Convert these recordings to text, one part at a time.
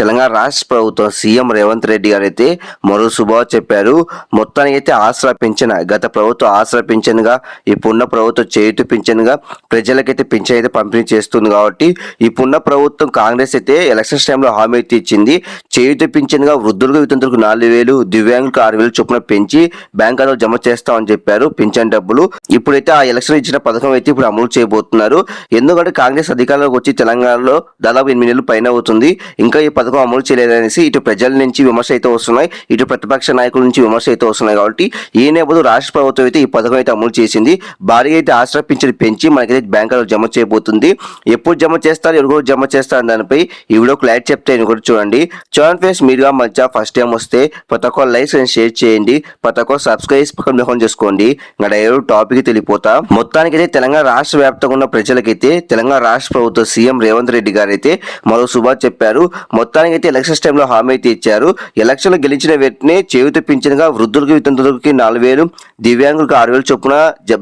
తెలంగాణ రాష్ట్ర ప్రభుత్వం సీఎం రేవంత్ రెడ్డి గారు అయితే మరో శుభావ చెప్పారు. మొత్తానికి అయితే ఆసరా పింఛన్ గత ప్రభుత్వం ఆసరా పింఛన్గా ఇప్పుడున్న ప్రభుత్వం చేయుతు పింఛన్గా ప్రజలకైతే పింఛన్ అయితే పంపిణీ చేస్తుంది కాబట్టి ఇప్పుడున్న ప్రభుత్వం కాంగ్రెస్ అయితే ఎలక్షన్స్ టైంలో హామీ అయితే ఇచ్చింది. చేయుతు పింఛన్గా వృద్ధులకు వితంతులకు నాలుగు వేలు దివ్యాంగులకు ఆరు వేలు చొప్పున పెంచి బ్యాంక్ ఖాతాలో జమ చేస్తామని చెప్పారు పింఛన్ డబ్బులు. ఇప్పుడైతే ఆ ఎలక్షన్ ఇచ్చిన పథకం అయితే ఇప్పుడు అమలు చేయబోతున్నారు. ఎందుకంటే కాంగ్రెస్ అధికారంలోకి వచ్చి తెలంగాణలో దాదాపు ఎనిమిది నెలలు పైన అవుతుంది. ఇంకా ఈ పథకం అమలు చేయలేదనేసి ఇటు ప్రజల నుంచి విమర్శ అయితే వస్తున్నాయి ఇటు ప్రతిపక్ష నాయకుల నుంచి విమర్శ అయితే వస్తున్నాయి కాబట్టి ఈ నేపథ్యంలో రాష్ట్ర ప్రభుత్వం అయితే ఈ పథకం అయితే అమలు చేసింది. భారీగా అయితే ఆశ్రయ పింఛన్ పెంచి మనకైతే బ్యాంకులో జమ చేయబోతుంది. ఎప్పుడు జమ చేస్తారు ఎవరు జమ చేస్తారు దానిపై ఈ వీడియో క్లారిటీ చెప్తే నేను కూడా చూడండి. చూడండి ఫేస్ మీరుగా మధ్య ఫస్ట్ టైం వస్తే ప్రతి ఒక్క లైక్స్ అండ్ షేర్ చేయండి ప్రతి ఒక్క సబ్స్క్రైబ్ పక్కన మిహం చేసుకోండి. ఇంకా డైరెక్ట్ టాపిక్ తెలిపోతా మొత్తానికైతే తెలంగాణ రాష్ట్ర వ్యాప్తంగా ఉన్న ప్రజలకైతే తెలంగాణ రాష్ట్ర ప్రభుత్వ సీఎం రేవంత్ రెడ్డి గారు అయితే మరో శుభా చెప్పారు. మొత్తం మొత్తానికైతే ఎలక్షన్స్ టైంలో హామీ అయితే ఇచ్చారు. ఎలక్షన్లు గెలిచిన వెంటనే చేయుత పింఛన్గా వృద్ధులకు వితంతులకి నాలుగు వేలు దివ్యాంగులకు ఆరు వేలు చొప్పున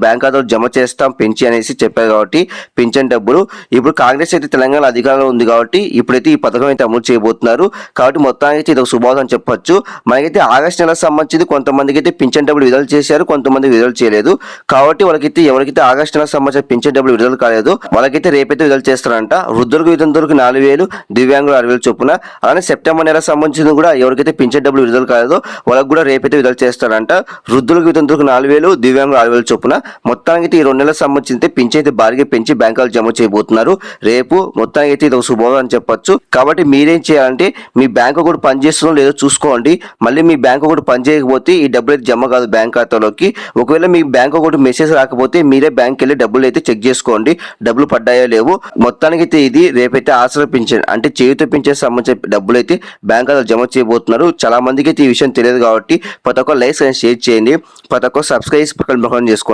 బ్యాంక్ ఖాతాలో జమ చేస్తాం పెంచి అనేసి చెప్పారు కాబట్టి పింఛన్ డబ్బులు. ఇప్పుడు కాంగ్రెస్ అయితే తెలంగాణ అధికారంలో ఉంది కాబట్టి ఇప్పుడైతే ఈ పథకం అయితే అమలు చేయబోతున్నారు. కాబట్టి మొత్తానికి అయితే ఇది ఒక శుభావం అని చెప్పొచ్చు. మనకైతే ఆగస్టు నెలకు సంబంధించి కొంతమందికి అయితే పింఛన్ డబ్బులు విడుదల చేశారు కొంతమంది విడుదల చేయలేదు. కాబట్టి వాళ్ళకైతే ఎవరికైతే ఆగస్టు నెలకు సంబంధించిన పింఛన్ డబ్బులు విడుదల కాలేదు వాళ్ళకైతే రేపైతే విడుదల చేస్తారంట. వృద్ధులకు వితంతులకు నాలుగు వేలు దివ్యాంగులు ఆరు వేలు చొప్పున అలానే సెప్టెంబర్ నెల సంబంధించింది కూడా ఎవరికైతే పింఛన్ డబ్బులు విడుదల కాలేదో వాళ్ళకు కూడా రేపైతే విడుదల చేస్తారంట. వృద్ధులకు వితంతులకు నాలుగు వేలు దివ్యాంగులు ఆరు వేలు చొప్పున. మొత్తానికి అయితే ఈ రెండు నెలలకు సంబంధించి పింఛన్ అయితే భారీగా పెంచి బ్యాంకులు జమ చేయబోతున్నారు. రేపు మొత్తానికి అయితే ఇది ఒక శుభోదం అని చెప్పొచ్చు. కాబట్టి మీరేం చేయాలంటే మీ బ్యాంకు కూడా పనిచేస్తుందో లేదో చూసుకోండి. మళ్ళీ మీ బ్యాంకు కూడా పనిచేయకపోతే ఈ డబ్బులు అయితే జమ కాదు బ్యాంక్ ఖాతాలోకి. ఒకవేళ మీ బ్యాంకు కూడా మెసేజ్ రాకపోతే మీరే బ్యాంక్ వెళ్ళి డబ్బులు అయితే చెక్ చేసుకోండి. డబ్బులు పడ్డాయో లేవు. మొత్తానికి అయితే ఇది రేపైతే ఆసరా పింఛన్ అంటే చేయుతో పింఛన్ సంబంధించిన డబ్బులు అయితే బ్యాంక్ ఖాతాలో జమ చేయబోతున్నారు. చాలా మందికి అయితే ఈ విషయం తెలియదు కాబట్టి ప్రతి ఒక్క లైక్స్ షేర్ చేయండి. ప్రతి ఒక్క సబ్స్క్రైబ్ పక్కన చేసుకోండి.